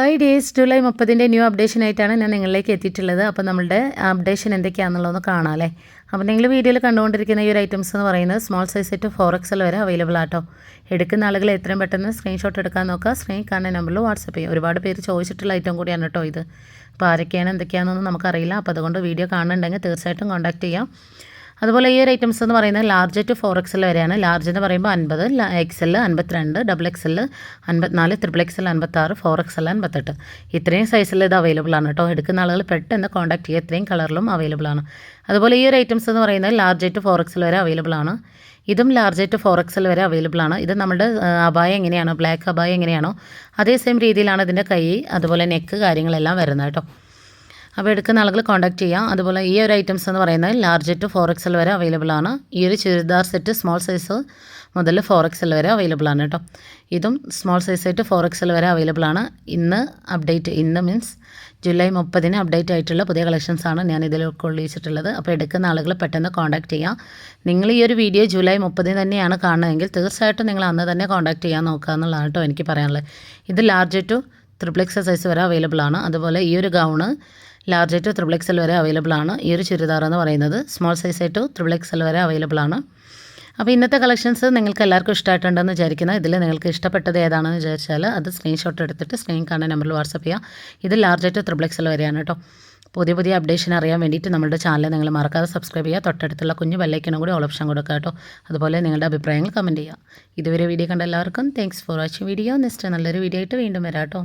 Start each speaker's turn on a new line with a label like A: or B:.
A: Hi days July മുപ്പതിന്റെ new അപ്ഡേഷനായിട്ടാണ് ഞാൻ നിങ്ങളിലേക്ക് എത്തിയിട്ടുള്ളത്. അപ്പോൾ നമ്മളുടെ അപ്ഡേഷൻ എന്തൊക്കെയാണെന്നുള്ളതൊന്ന് കാണാം അല്ലേ? അപ്പോൾ നിങ്ങൾ വീഡിയോയിൽ കണ്ടുകൊണ്ടിരിക്കുന്ന ഈ ഒരു ഐറ്റംസ് എന്ന് പറയുന്നത് small size to four XL വരെ അവൈലബിൾ ആട്ടോ. എടുക്കുന്ന ആളുകൾ എത്രയും പെട്ടെന്ന് സ്ക്രീൻഷോട്ട് എടുക്കാൻ നോക്കുക. സ്ക്രീൻ കാണുന്ന നമ്പറിൽ വാട്സപ്പ് ചെയ്യും ഒരുപാട് പേര് ചോദിച്ചിട്ടുള്ള ഐറ്റം കൂടിയാണ് കേട്ടോ ഇത്. അപ്പോൾ ആരൊക്കെയാണ് എന്തൊക്കെയാണെന്നൊന്നും നമുക്കറിയില്ല. അപ്പോൾ അതുകൊണ്ട് വീഡിയോ കാണുന്നുണ്ടെങ്കിൽ തീർച്ചയായിട്ടും കോൺടാക്റ്റ് ചെയ്യാം. അതുപോലെ ഈ ഒരു ഐറ്റംസ് എന്ന് പറയുന്നത് ലാർജ് ടു ഫോർ എക്സൽ വരെയാണ്. ലാർജ് എന്ന് പറയുമ്പോൾ അൻപത് എക്സൽ അൻപത്തിരണ്ട് ഡബിൾ എക്സൽ അൻപത്തിനാല് ത്രിപ്പിൾ എക്സൽ അൻപത്താറ് ഫോർ എക്സൽ അൻപത്തെട്ട്. ഇത്രയും സൈസിൽ ഇത് അവൈലബിൾ ആണ് കേട്ടോ. എടുക്കുന്ന ആളുകൾ പെട്ടെന്ന് കോൺടാക്ട് ചെയ്യുക. ഇത്രയും കളറിലും അവൈലബിൾ ആണ്. അതുപോലെ ഈ ഒരു ഐറ്റംസ് എന്ന് പറയുന്നത് ലാർജ് ടു ഫോർ എക്സൽ വരെ അവൈലബിൾ ആണ്. ഇതും ലാർജ് ടു ഫോർ എക്സൽ വരെ അവൈലബിൾ ആണ്. ഇത് നമ്മുടെ അബായ എങ്ങനെയാണോ ബ്ലാക്ക് അബായ എങ്ങനെയാണോ അതേ സെയിം രീതിയിലാണ് ഇതിന്റെ കൈ അതുപോലെ നെക്ക് കാര്യങ്ങളെല്ലാം വരുന്നത് കേട്ടോ. അപ്പോൾ എടുക്കുന്ന ആളുകൾ കോൺടാക്ട് ചെയ്യാം. അതുപോലെ ഈ ഒരു ഐറ്റംസ് എന്ന് പറയുന്നത് ലാർജ് ടു ഫോർ എക്സൽ വരെ അവൈലബിൾ ആണ്. ഈ ഒരു ചുരിദാർ സെറ്റ് സ്മോൾ സൈസ് മുതൽ ഫോർ എക്സൽ വരെ അവൈലബിൾ ആണ് കേട്ടോ. ഇതും സ്മോൾ സൈസ് ആയിട്ട് ഫോർ എക്സൽ വരെ അവൈലബിൾ ആണ്. ഇന്ന് അപ്ഡേറ്റ് ഇന്ന് മീൻസ് ജൂലൈ മുപ്പതിന് അപ്ഡേറ്റ് ആയിട്ടുള്ള പുതിയ കളക്ഷൻസ് ആണ് ഞാൻ ഇതിൽ ഉൾക്കൊള്ളിച്ചിട്ടുള്ളത് അപ്പോൾ എടുക്കുന്ന ആളുകൾ പെട്ടെന്ന് കോൺടാക്ട് ചെയ്യാം. നിങ്ങൾ ഈ ഒരു വീഡിയോ ജൂലൈ മുപ്പതിന് തന്നെയാണ് കാണുന്നതെങ്കിൽ തീർച്ചയായിട്ടും നിങ്ങൾ അന്ന് തന്നെ കോൺടാക്ട് ചെയ്യാൻ നോക്കുക എന്നുള്ളതാണ് കേട്ടോ എനിക്ക് പറയാനുള്ളത്. ഇത് large to triple XL size വരെ അവൈലബിൾ ആണ്. അതുപോലെ ഈ ഒരു gown large to triple XL വരെ അവൈലബിൾ ആണ്. ഈ ഒരു ചുരിദാർ എന്ന് പറയുന്നത് small size to triple XL വരെ അവൈലബിൾ ആണ്. അപ്പോൾ ഇന്നത്തെ കളക്ഷൻസ് നിങ്ങൾക്ക് എല്ലാവർക്കും ഇഷ്ടമായിട്ടുണ്ടെന്ന് വിചാരിക്കുന്നത് ഇതിൽ നിങ്ങൾക്ക് ഇഷ്ടപ്പെട്ടത് ഏതാണെന്ന് വിചാരിച്ചാൽ അത് സ്ക്രീൻഷോട്ട് എടുത്തിട്ട് സ്ക്രീൻ കാണുന്ന നമ്പറിൽ വാട്സപ്പ് ചെയ്യുക ഇത് ലാർജ് ടു ത്രിബിൾ എക്സൽ വരെയാണ് കേട്ടോ. പുതിയ പുതിയ അപ്ഡേഷൻ അറിയാൻ വേണ്ടിയിട്ട് നമ്മുടെ ചാനൽ നിങ്ങൾ മറക്കാതെ സബ്സ്ക്രൈബ് ചെയ്യുക. തൊട്ടടുത്തുള്ള കുഞ്ഞു ബെല്ലൈക്കനും കൂടി ഓപ്ഷൻ കൊടുക്കുക കേട്ടോ. അതുപോലെ നിങ്ങളുടെ അഭിപ്രായങ്ങൾ കമന്റ് ചെയ്യുക. ഇതുവരെ വീഡിയോ കണ്ട എല്ലാവർക്കും thanks for watching video next നല്ലൊരു വീഡിയോ ആയിട്ട് വീണ്ടും വരാം കേട്ടോ.